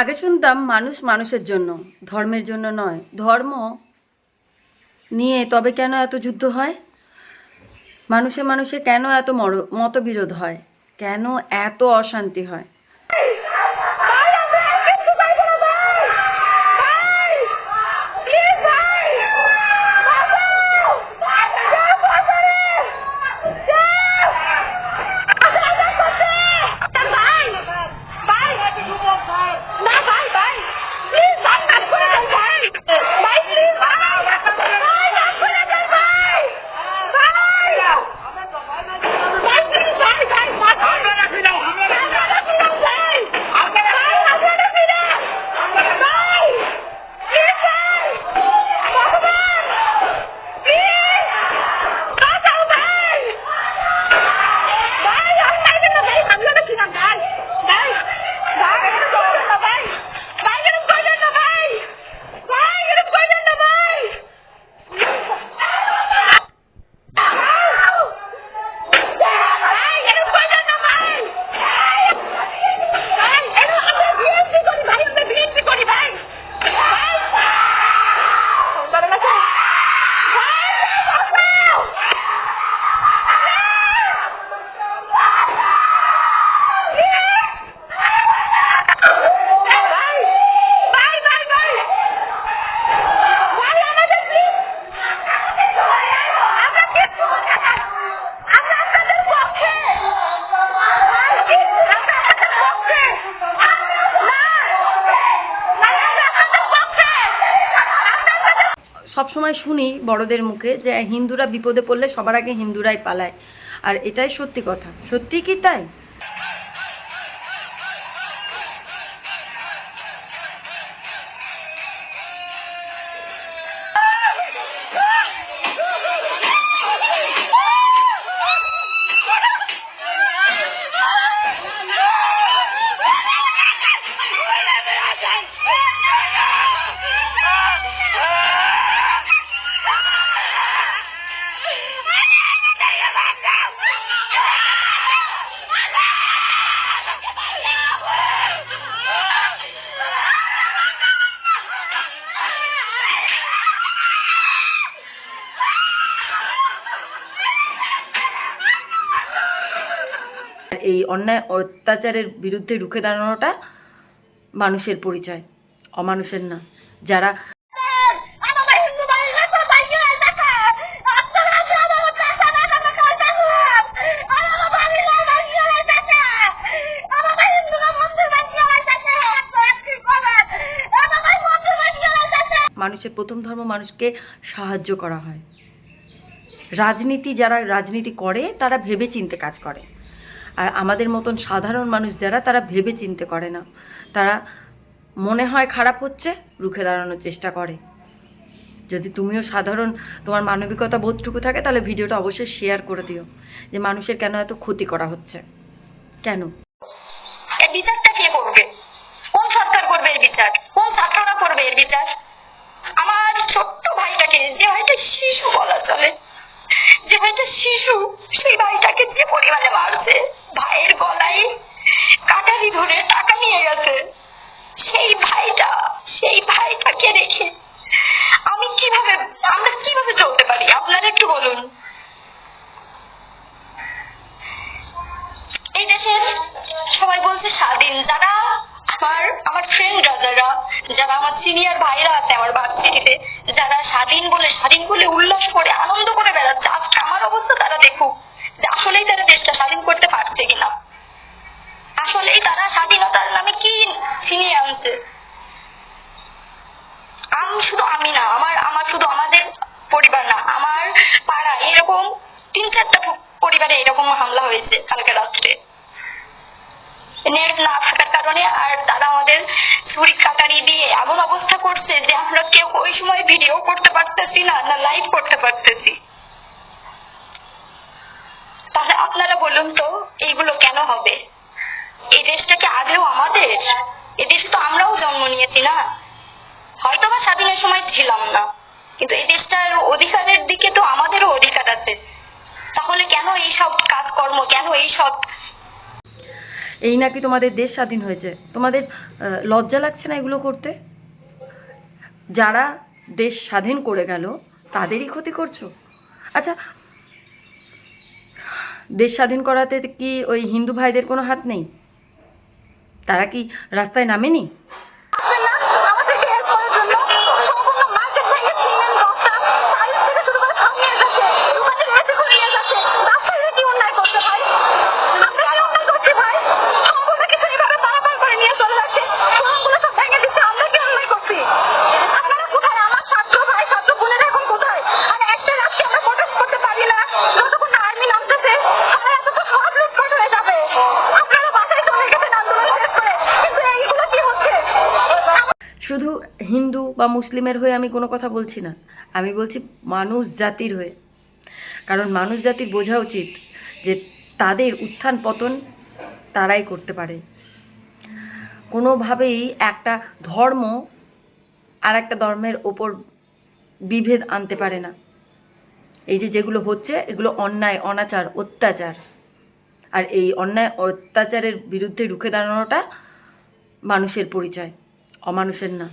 আগে শুনতাম মানুষ মানুষের জন্য, ধর্মের জন্য নয়। ধর্ম নিয়ে তবে কেন এত যুদ্ধ হয়? মানুষে মানুষে কেন এত মর, মতবিরোধ হয়? কেন এত অশান্তি হয়? সবসময় শুনি বড়দের মুখে যে হিন্দুরা বিপদে পড়লে সবার আগে হিন্দুরাই পালায়। আর এটাই সত্যি কথা। সত্যি কি তাই? এই অন্যায় অত্যাচারের বিরুদ্ধে রুখে দাঁড়ানোটা মানুষের পরিচয়, অমানুষের না। যারা মানুষের প্রথম ধর্ম মানুষকে সাহায্য করা হয়। রাজনীতি যারা রাজনীতি করে, তারা ভেবে চিনতে কাজ করে। আর আমাদের মতন সাধারণ মানুষ যারা, তারা ভেবে চিনতে করে না। তারা মনে হয় খারাপ হচ্ছে, রুখে দাঁড়ানোর চেষ্টা করে। যদি তুমিও সাধারণ তোমার মানবিকতা বোধটুকু থাকে, তাহলে ভিডিওটা অবশ্যই শেয়ার করে দিও, যে মানুষের কেন এত ক্ষতি করা হচ্ছে। কেন? বিচারটা কে করবে? কোন সরকার করবে এর বিচার? কোন ছাত্ররা করবে এর বিচার আমার ছোট্ট ভাইটাকে যে ভাইটা শিশু বলা চলে যে ভাইটা শিশু সেই ভাইটাকে যে পরিমাণে মারছে ভাইয়ের গলায় কাটারি ধরে টাকা নিয়ে গেছে সেই ভাইটা সেই ভাইটাকে রেখে আমি কীভাবে আমরা কীভাবে চলতে পারি আপনারা একটু বলুন এই দেশের সবাই বলছে স্বাধীন যারা আমার আমার ফ্রেন্ডরা যারা যারা আমার সিনিয়র ভাইরা আছে আমার ভার্সিটিতে যারা স্বাধীন বলে স্বাধীন বলে উল্লাস করে, আনন্দ করে বেড়াচ্ছে। আজকে আমার অবস্থা তারা দেখুক যে আসলেই তারা দেশটা স্বাধীন করতে পারছে কিনা। আসলেই তারা স্বাধীনতার নামে কি ছিনিয়ে আনছে। আমি শুধু, আমি না, আমার আমার শুধু আমাদের পরিবার না, আমার পাড়া এরকম তিন চারটা পরিবারে এরকম হামলা হয়েছে কালকে রাত্রে। নেট না থাকার কারণে আর তারা আমাদের ছুরি করতে পারতেছি না না লাইভ করতে পারতেছি। তাহলে আপনারা বলুন তো, এইগুলো কেন হবে? এই দেশটা কি আদেও আমাদের? এই দেশে তো আমরাও জন্ম নিয়েছি না। হয়তো বা স্বাধীনের সময় ছিলাম না, কিন্তু এই দেশটার অধিকারের দিকে তো আমাদেরও অধিকার আছে। তাহলে কেন এই সব কাজকর্ম, কেন এই সব এই নাকি তোমাদের দেশ স্বাধীন হয়েছে? তোমাদের লজ্জা লাগছে না এগুলো করতে? যারা দেশ স্বাধীন করে গেল, তাদেরই ক্ষতি করছ? আচ্ছা দেশ স্বাধীন করাতে কি ওই হিন্দু ভাইদের কোনো হাত নেই? তারা কি রাস্তায় নামেনি? বা মুসলিমের হয়ে আমি কোনো কথা বলছি না। আমি বলছি মানুষ জাতির হয়ে। কারণ মানুষ জাতির বোঝা উচিত যে তাদের উত্থান পতন তারাই করতে পারে। কোনোভাবেই একটা ধর্ম আর একটা ধর্মের ওপর বিভেদ আনতে পারে না। এই যে যেগুলো হচ্ছে, এগুলো অন্যায়, অনাচার, অত্যাচার। আর এই অন্যায়, অত্যাচারের বিরুদ্ধে রুখে দাঁড়ানোটা মানুষের পরিচয়, অমানুষের না।